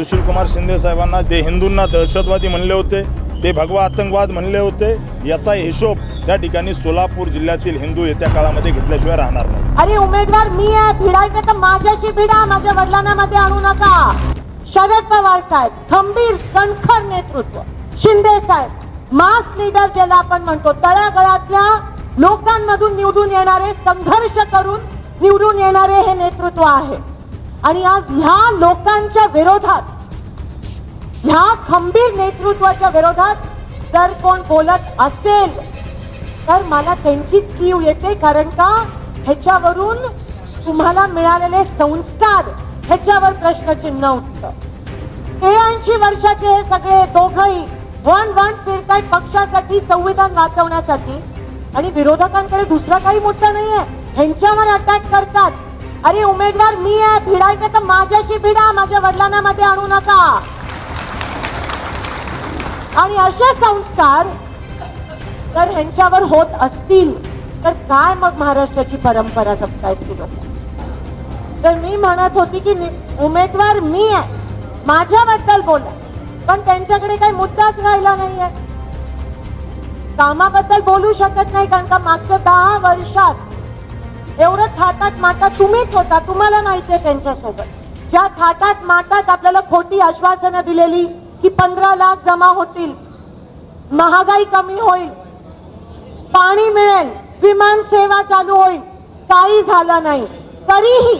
सुशील कुमार शिंदे साहेबांना जे हिंदूंना दहशतवादी म्हणले होते ते भगवा आतंकवाद म्हणले होते याचा हिशोब त्या ठिकाणी सोलापूर जिल्ह्यातील हिंदू येत्या काळामध्ये घेतल्याशिवाय राहणार नाही. अरे उमेदवार मी आहे भिडायचं तर माझ्याशी भिडा माझ्या वडिलांना मध्ये आणू नका. शरद पवार साहेब खंबीर कणखर नेतृत्व. शिंदे साहेब मास लीडर ज्याला आपण म्हणतो तळागळातल्या लोकांमधून निवडून येणारे संघर्ष करून निवडून येणारे हे नेतृत्व आहे. आणि आज ह्या लोकांच्या विरोधात ह्या खंबीर नेतृत्वाच्या विरोधात जर कोण बोलत असेल तर मला त्यांचीच कीव येते कारण का ह्याच्यावरून तुम्हाला मिळालेले संस्कार ह्याच्यावर प्रश्नचिन्ह उठत. ऐंशी वर्षाचे हे सगळे दोघही वन वन फिरताय पक्षासाठी संविधान वाचवण्यासाठी आणि विरोधकांकडे दुसरा काही मुद्दा नाहीये. ह्यांच्यावर अटॅक करतात. अरे उमेदवार मी आहे. भिडायचं तर माझ्याशी भिडा. माझ्या वडिलांना मध्ये आणू नका. आणि असे संस्कार जर ह्यांच्यावर होत असतील तर काय मग महाराष्ट्राची परंपरा जपतायत ती लोक? तर मी म्हणत होती की उमेदवार मी आहे. माझ्याबद्दल बोला. पण त्यांच्याकडे काही मुद्दाच राहिला नाहीये. कामाबद्दल बोलू शकत नाही कारण का मागच्या दहा वर्षात एवढं थाटात माता तुम्हीच होता तुम्हाला माहिती आहे त्यांच्यासोबत. ज्या थाटात मातात आपल्याला खोटी आश्वासनं दिलेली की पंधरा लाख जमा होतील महागाई कमी होईल पाणी मिळेल विमान सेवा चालू होईल काही झालं नाही. तरीही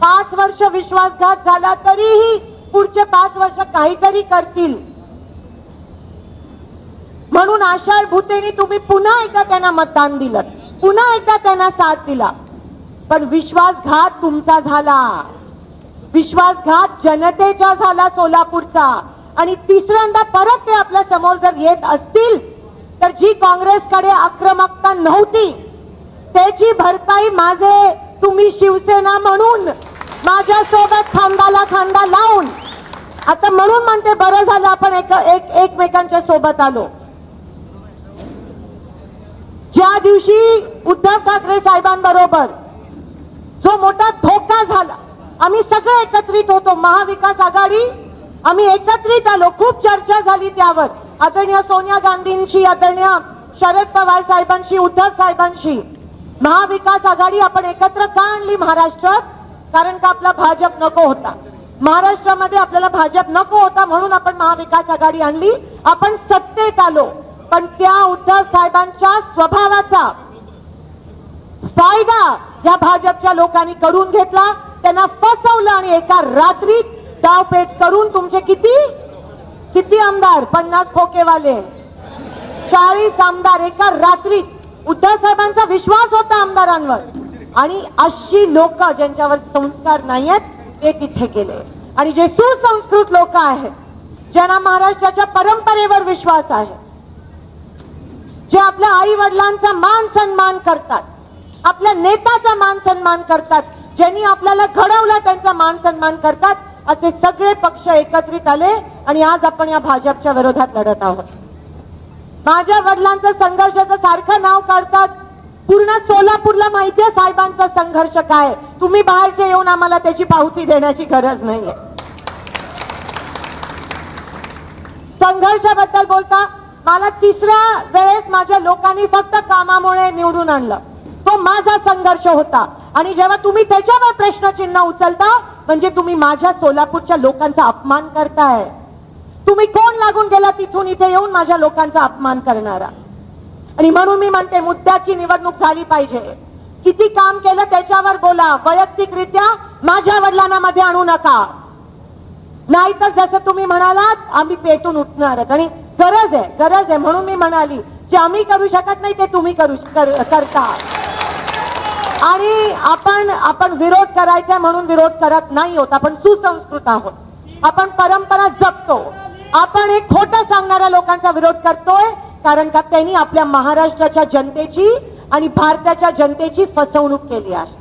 पाच वर्ष विश्वासघात झाला तरीही पुढचे पाच वर्ष काहीतरी करतील. म्हणून आशाळ भूतेने तुम्ही पुन्हा एकदा त्यांना मतदान दिलं. पुन्हा एकदा त्यांना साथ दिला. पण विश्वासघात तुमचा झाला. विश्वासघात जनतेचा झाला सोलापूरचा. आणि तिसऱ्यांदा परत ते आपल्यासमोर जर येत असतील तर जी काँग्रेसकडे आक्रमकता नव्हती त्याची भरपाई माझे तुम्ही शिवसेना म्हणून माझ्या सोबत खांदाला खांदा लावून. आता म्हणून म्हणते बरं झालं आपण एक एक एकमेकांच्या सोबत आलो. ज्या दिवशी उद्धव ठाकरे साहेबांबरोबर जो मोठा धोका झाला आम्ही सगळे एकत्रित होतो. महाविकास आघाडी आम्ही एकत्रित आलो. खूप चर्चा झाली त्यावर. आदरणीय सोनिया गांधींशी आदरणीय शरद पवार साहेबांशी उद्धव साहेबांशी. महाविकास आघाडी आपण एकत्र का आणली महाराष्ट्रात? कारण का आपला भाजप नको होता? महाराष्ट्रामध्ये आपल्याला भाजप नको होता म्हणून आपण महाविकास आघाडी आणली. आपण सत्तेत आलो. पण त्या उद्धव साहेबांच्या स्वभावाचा फायदा या भाजपच्या लोकांनी करून घेतला. त्यांना फसवलं आणि एका रात्रीत डावपेच करून तुमचे किती? किती आमदार? पन्नास खोकेवाले. चाळीस आमदार. एका रात्रीत उद्धव साहेबांचा विश्वास होता आमदारांवर. आणि अशी लोक ज्यांच्यावर संस्कार नाही आहेत ते तिथे गेले. आणि जे सुसंस्कृत लोक आहेत ज्यांना महाराष्ट्राच्या परंपरेवर विश्वास आहे जे आपल्या आई वडिलांचा मान सन्मान करतात आपल्या नेत्याचा मान सन्मान करतात ज्यांनी आपल्याला घडवला त्यांचा मान सन्मान करतात असे सगळे पक्ष एकत्रित आले आणि आज आपण या भाजपच्या विरोधात लढत आहोत. माझ्या वडिलांचं संघर्षाचं सारखं नाव काढतात. पूर्ण सोलापूरला माहितीये साहेबांचा संघर्ष काय? तुम्ही बाहेरचे येऊन आम्हाला त्याची पावती देण्याची गरज नाहीये. संघर्षाबद्दल बोलता मला तिसऱ्या वेळेस माझ्या लोकांनी फक्त कामामुळे निवडून आणलं. तो माझा संघर्ष होता. आणि जेव्हा तुम्ही त्याच्यावर प्रश्नचिन्ह उचलता म्हणजे तुम्ही माझ्या सोलापूरच्या लोकांचा अपमान करताय. तुम्ही कोण लागून गेला तिथून इथे येऊन माझ्या लोकांचा अपमान करणारा? आणि म्हणून मी म्हणते मुद्द्याची निवडणूक झाली पाहिजे. किती काम केलं त्याच्यावर बोला. वैयक्तिकरित्या माझ्या वडिलांना मध्ये आणू नका. नाहीतर जसं तुम्ही म्हणालात आम्ही पेटून उठणारच. आणि गरज आहे गरज आहे म्हणून मी म्हणाली जे आम्ही करू शकत नाही ते तुम्ही करू कर- करता. आणि आपण आपण विरोध करायचा म्हणून विरोध करत नाही होत. आपण सुसंस्कृत आहोत. आपण परंपरा जपतो. आपण एक खोटं सांगणाऱ्या लोकांचा विरोध करतोय कारण का त्यांनी आपल्या महाराष्ट्राच्या जनतेची आणि भारताच्या जनतेची फसवणूक केली आहे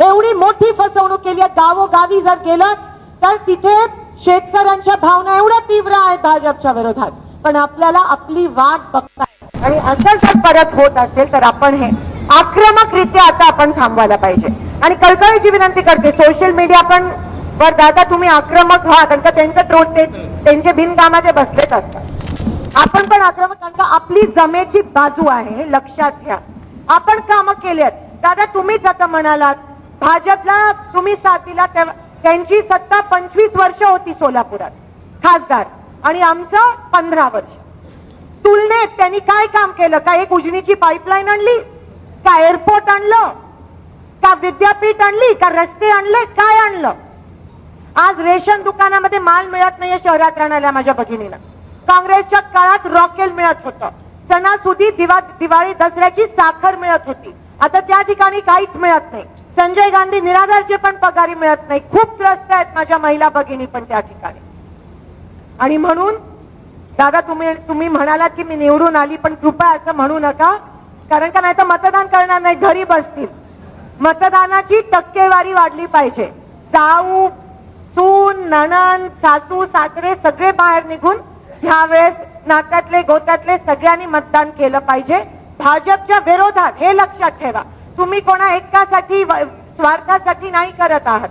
एवढी मोठी फसवणूक केली आहे गावोगावी जर गेलं तर तिथे शेतकऱ्यांच्या भावना एवढ्या तीव्र आहेत भाजपच्या विरोधात. पण आपल्याला आपली वाट बघता आणि असं जर परत होत असेल तर आपण हे आक्रमकरित्या आता आपण थांबवायला पाहिजे. आणि कळकळीची विनंती करते सोशल मीडिया पण वर दादा तुम्ही आक्रमक व्हा कारण का त्यांचं ट्रोट ते त्यांचे बिनकामाचे बसलेच असतात. आपण पण आक्रमक कारण का आपली जमेची बाजू आहे हे लक्षात घ्या. आपण कामं केली आहेत. दादा तुम्हीच आता म्हणालात भाजपला तुम्ही साथ दिला त्यांची सत्ता पंचवीस वर्ष होती सोलापुरात. खासदार. आणि आमचं पंधरा वर्ष. तुलनेत त्यांनी काय काम केलं? का एक उजनीची पाईपलाईन आणली? का एअरपोर्ट आणलं? का विद्यापीठ आणली? का रस्ते आणले? काय आणलं? आज रेशन दुकानामध्ये माल मिळत नाहीये शहरात राहणाऱ्या माझ्या भगिनीला काँग्रेसच्या काळात रॉकेल मिळत होतं. सणासुदी दिवा दिवाळी दसऱ्याची साखर मिळत होती. आता त्या ठिकाणी काहीच मिळत नाही. संजय गांधी निराधारचे पण पगारी मिळत नाही. खूप त्रस्त आहेत माझ्या महिला भगिनी पण त्या ठिकाणी. आणि म्हणून दादा तुम्ही तुम्ही म्हणालात की मी निवडून आली पण कृपया असं म्हणू नका. कारण का नाही तर मतदान करणार नाही घरी बसतील. मतदानाची टक्केवारी वाढली पाहिजे. जाऊ सून नणन सासू सासरे सगळे बाहेर निघून ह्यावेळेस नात्यातले गोत्यातले सगळ्यांनी मतदान केलं पाहिजे. भाजपच्या विरोधात हे लक्षात ठेवा. तुम्ही कोणा एकासाठी स्वार्थासाठी नाही करत आहात.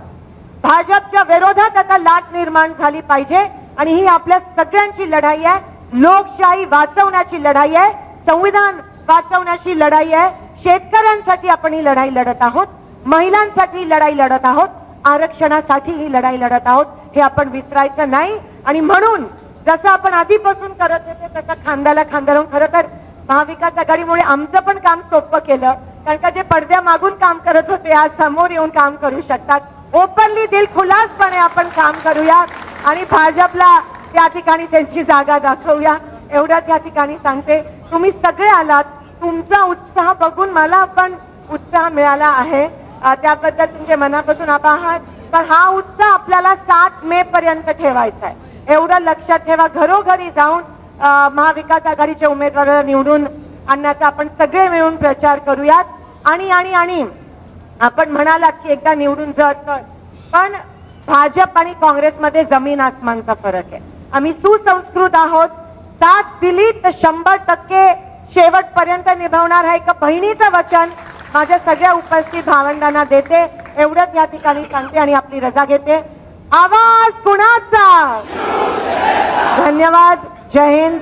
भाजपच्या विरोधात आता लाट निर्माण झाली पाहिजे आणि ही आपल्या सगळ्यांची लढाई आहे. लोकशाही वाचवण्याची लढाई आहे. संविधान वाचवण्याची लढाई आहे. शेतकऱ्यांसाठी आपण ही लढाई लढत आहोत. महिलांसाठी ही लढाई लढत आहोत. आरक्षणासाठी ही लढाई लढत आहोत. हे आपण विसरायचं नाही. आणि म्हणून जसं आपण आधीपासून करत होते तसं खांद्याला खांदा लावून खरं तर महाविकास आघाडीमुळे आमचं पण काम सोपं केलं. कारण का जे पडद्या मागून काम करत होते आज समोर येऊन काम करू शकतात. ओपनली दिल खुलासपणे आपण काम करूया आणि भाजपला त्या ठिकाणी त्यांची जागा दाखवूया. एवढंच या ठिकाणी सांगते तुम्ही सगळे आलात तुमचा उत्साह बघून मला पण उत्साह मिळाला आहे. त्याबद्दल तुमचे मनापासून आभार. आहात पण हा उत्साह आपल्याला सात मे पर्यंत ठेवायचा आहे. एवढं लक्षात ठेवा घरोघरी जाऊन महाविकास आघाडीच्या उमेदवाराला निवडून आणण्याचा आपण सगळे मिळून प्रचार करूयात. आणि आणि आणि. आपण म्हणालात की एकदा निवडून जर तर. पण भाजप आणि काँग्रेसमध्ये जमीन आसमानचा फरक आहे. आम्ही सुसंस्कृत आहोत. साथ दिली तर शंभर टक्के. शेवटपर्यंत निभावणार आहे का बहिणीचं वचन? माझ्या सगळ्या उपस्थित भावंडांना देते. एवढंच या ठिकाणी सांगते आणि आपली रजा घेते. आवाज कुणाचा? धन्यवाद. जय हिंद.